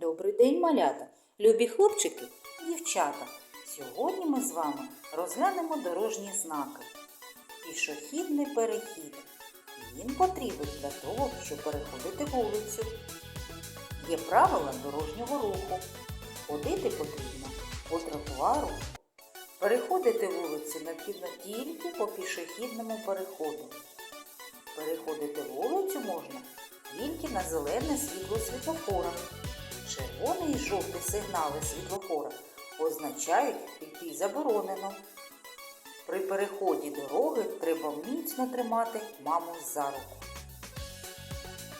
Добрий день, малята, любі хлопчики і дівчата. Сьогодні ми з вами розглянемо дорожні знаки. Пішохідний перехід. Він потрібен для того, щоб переходити вулицю. Є правила дорожнього руху. Ходити потрібно по тротуару. Переходити вулицю необхідно тільки по пішохідному переходу. Переходити вулицю можна тільки на зелене світло світлофора. Червоний і жовтий сигнали світлофора означають йти заборонено. При переході дороги треба міцно тримати маму за руку.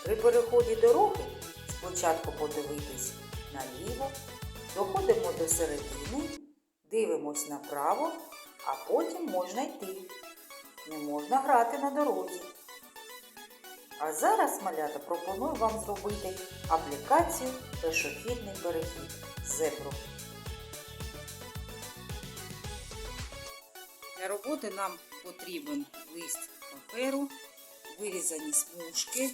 При переході дороги спочатку подивитись наліво, доходимо до середини, дивимось направо, а потім можна йти. Не можна грати на дорозі. А зараз, малята, пропоную вам зробити аплікацію пешохідний перехід зебру. Для роботи нам потрібен лист паперу, вирізані смужки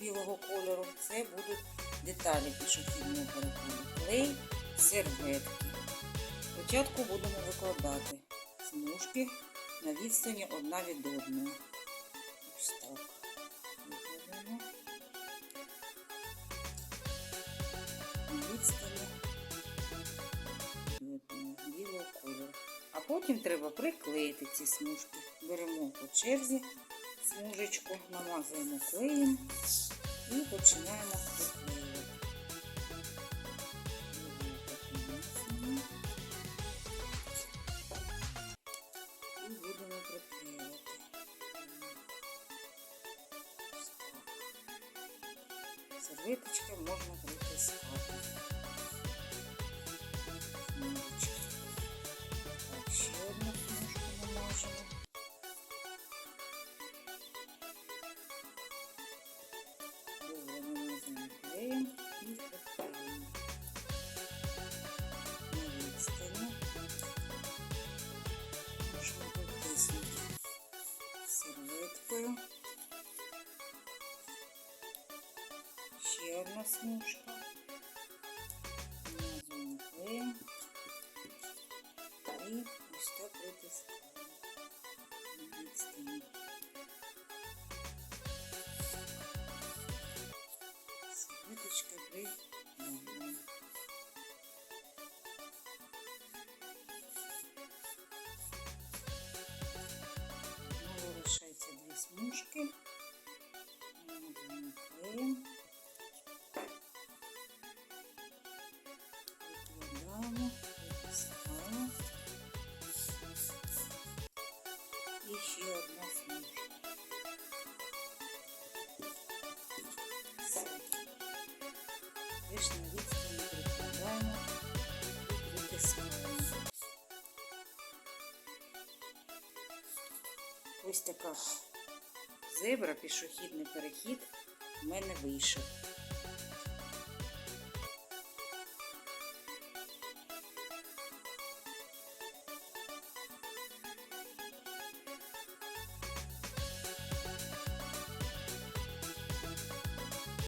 білого кольору. Це будуть деталі пішохідного переходу. Клей, серветки. Спочатку будемо викладати смужки на відстані одна від одної. Відстані білого кольору. А потім треба приклеїти ці смужки. Беремо по черзі смужечку, намазуємо клеєм і починаємо приклеювати. І будемо приклеювати. Можно можна. Смужечки. Так, ще одну Ще одна смужка. Намазуємо клеєм. І ось так притискаємо на відстані. Серветочка придавлена. Знову лишається дві смужки. Викладаємо, притискаємо. І ще одна смужка. Все. На відстані і притискаємо. Ось така зебра, пішохідний перехід в мене вийшов.